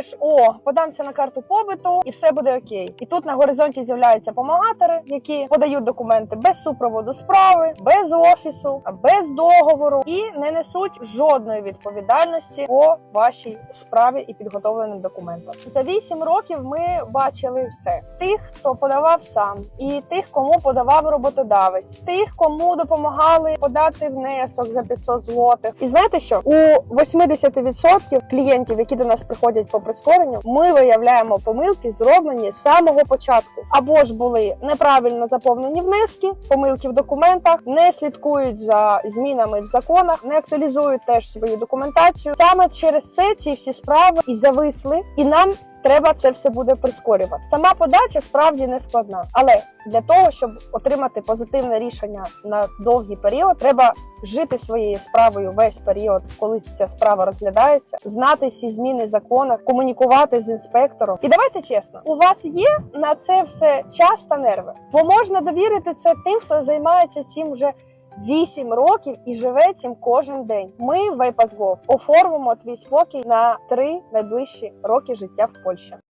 думаєш, о, подамся на карту побиту, і все буде окей. І тут на горизонті з'являються помагатори, які подають документи без супроводу справи, без офісу, без договору і не несуть жодної відповідальності по вашій справі і підготовленим документам. За 8 років ми бачили все: тих, хто подавав сам, і тих, кому подавав роботодавець, тих, кому допомагали подати внесок за 500 злотих. І знаєте що? У 80% клієнтів, які до нас приходять по прискоренню, ми виявляємо помилки, зроблені з самого початку, або ж були неправильно заповнені внески, помилки в документах, не слідкують за змінами в законах, не актуалізують теж свою документацію. Саме через це ці всі справи і зависли, і нам. Треба це все буде прискорювати. Сама подача справді не складна, але для того, щоб отримати позитивне рішення на довгий період, треба жити своєю справою весь період, коли ця справа розглядається, знати всі зміни в комунікувати з інспектором. І давайте чесно, у вас є на це все час та нерви, бо можна довірити це тим, хто займається цим вже 8 років і живе цим кожен день. Ми в Вайпазгов оформимо твій спокій на три найближчі роки життя в Польщі.